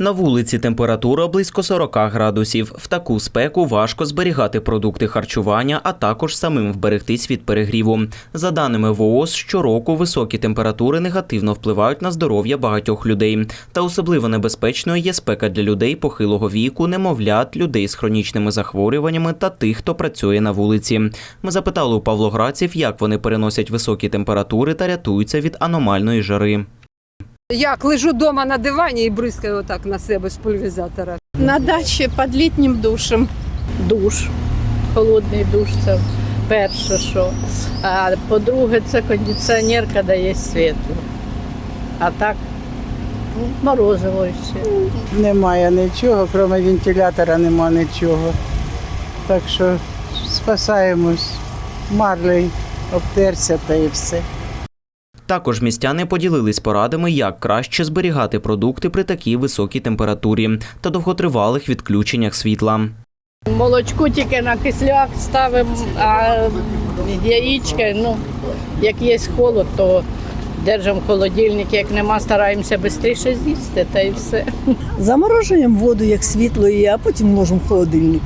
На вулиці температура близько 40 градусів. В таку спеку важко зберігати продукти харчування, а також самим вберегтись від перегріву. За даними ВООЗ, щороку високі температури негативно впливають на здоров'я багатьох людей. Та особливо небезпечною є спека для людей похилого віку, немовлят, людей з хронічними захворюваннями та тих, хто працює на вулиці. Ми запитали у павлоградців, як вони переносять високі температури та рятуються від аномальної жари. Як лежу вдома на дивані і бризкаю отак на себе з пульверизатора. На дачі під літнім душем. Душ. Холодний душ це перше, що. А по-друге, це кондиціонер, коли є світло. А так, ну, морозиво все. Немає нічого, крім вентилятора нема нічого. Так що спасаємось. Марлей обтерся та і все. Також містяни поділились порадами, як краще зберігати продукти при такій високій температурі та довготривалих відключеннях світла. Молочку тільки на кисляк ставимо, а яєчки, ну, як є холод, то держимо в холодильник, як нема, стараємося швидше з'їсти, та й все. Заморожуємо воду як світло є, а потім ложимо в холодильник.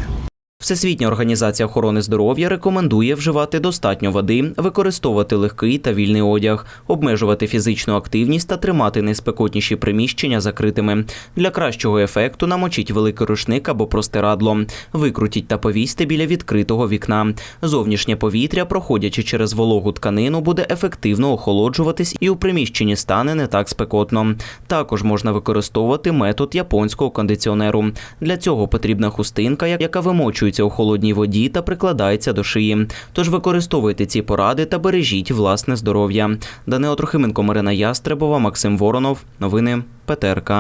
Всесвітня організація охорони здоров'я рекомендує вживати достатньо води, використовувати легкий та вільний одяг, обмежувати фізичну активність та тримати найспекотніші приміщення закритими. Для кращого ефекту намочіть великий рушник або простирадло, викрутіть та повісьте біля відкритого вікна. Зовнішнє повітря, проходячи через вологу тканину, буде ефективно охолоджуватись і у приміщенні стане не так спекотно. Також можна використовувати метод японського кондиціонеру. Для цього потрібна хустинка, яка вимочується у холодній воді та прикладається до шиї. Тож використовуйте ці поради та бережіть власне здоров'я. Данило Трохименко, Марина Ястребова, Максим Воронов. Новини ПТРК.